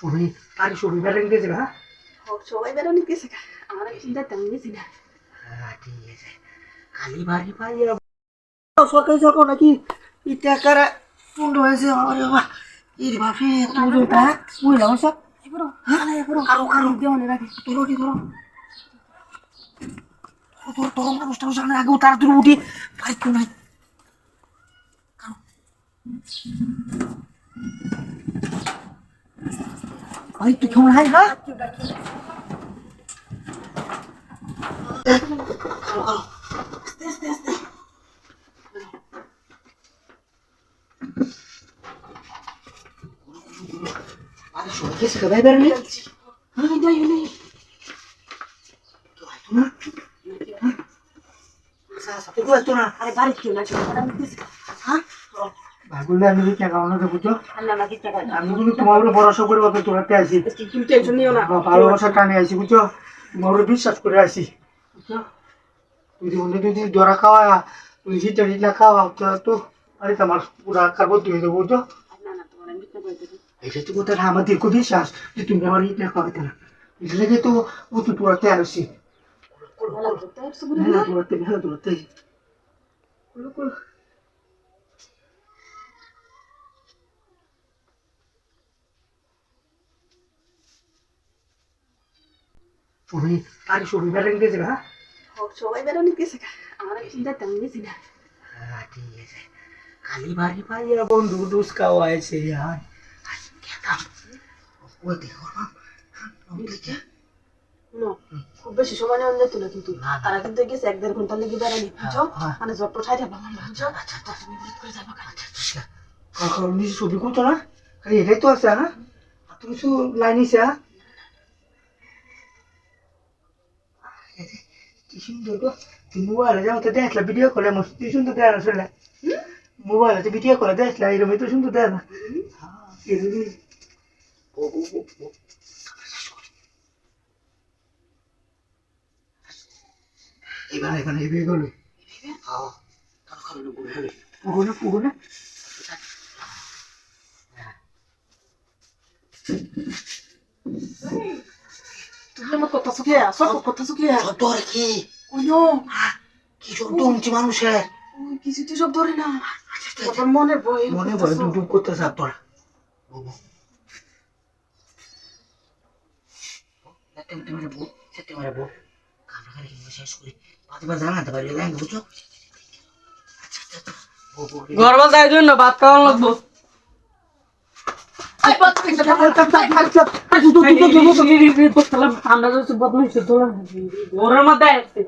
সবই আর সবই বেড়ে গেছে হ্যাঁ সবাই বেরোনি গেছে। আমার চিন্তা তেমন গেছি না হ্যাঁ ঠিক আছে। খালি বাড়ি পাইয়া সকাল সকাল নাকি ইটা কারা পুন্ড হয়েছে আরে বাবা। ইর বাপি তুই তা বুঝলাম সব এবারও আলা এবারও কারও কারও দেওয়ানে রাখে। তোর কি করো তোর তোর মানুষটা জানে আগে তাড়াতাড়ি উঠি। ভাই কেউ নাই ভাই তুই কেমন হাই হ্যাঁ কারও কারও আস্তে আস্তে আস্তে আরে সরে গেছে ভাই বেরোনি হ্যাঁ যাই হলে তো হয়তো না সাথে তো না আরে বাড়ি কেউ না ছিল ওরা গেছে হ্যাঁ ভাগুলে আমি টাকা অনেক টাকা দাও? আমি কিন্তু তোমার উপরে ভরসা করে আসি তুমি টেনশন নিও না। ভালোবাসা টানে আসি বুঝছ? তোমার উপরে বিশ্বাস করে আসি যদি অন্য যদি জরা খাওয়া হিটা খাওয়া তো তো আরে তোমার পুরা কার্বন তুমি দেবো বুঝছ? আমি এটা তো খুব বিশ্বাস যে তুমি আমার হিটা খাওয়াতে না। এটা লেগে তো ও তো তোরাতে আসি হচ্ছে মেলা তোরাতে কুলো আর সবই বেড়ে গেছে হ্যাঁ সবাই বেরোনি গেছে আমার চিন্তা তেমন গেছি না। হ্যাঁ ঠিক আছে। খালি বাড়ি পাইয়া বন্ধু ডুস খাওয়াইছে আর খেতাম ওই দেখো দেখে খুব বেশি সময় নেওয়া যেত না কিন্তু। তারা কিন্তু গেছে এক দেড় ঘণ্টা লেগে বেড়ানি বুঝছ? হ্যাঁ। মানে জব ঠাই যাব আমার তুমি নিজে ছবি করতো না? এটাই তো আছে হ্যাঁ? তুমি কিছু লাইন নিছে হ্যাঁ? কি সুন্দর গো তুই মোবাইলে যাও তো দেখলা ভিডিও করে আমার কি সুন্দর দেয় না শুনলে মোবাইলে তো ভিডিও করে দেখলা এরকম তো সুন্দর দেয় না এবার এবার এবার গেলো হ্যাঁ কারও কারও পুগো না পুগো না পুগো না তুমি আমার কথা শুকিয়ে সব কি সব ডুমছি মানুষের? ওই কিছু তো সব ধরে না। আমার মনে বই মনে ডুম ডুম বুঝছ? আচ্ছা আচ্ছা আচ্ছা। গরবাল তাই জন্য ভাত খাওয়ানো লাগবো। আমরা যদি বদমাইশ তোলা ঘরের মধ্যে আসছে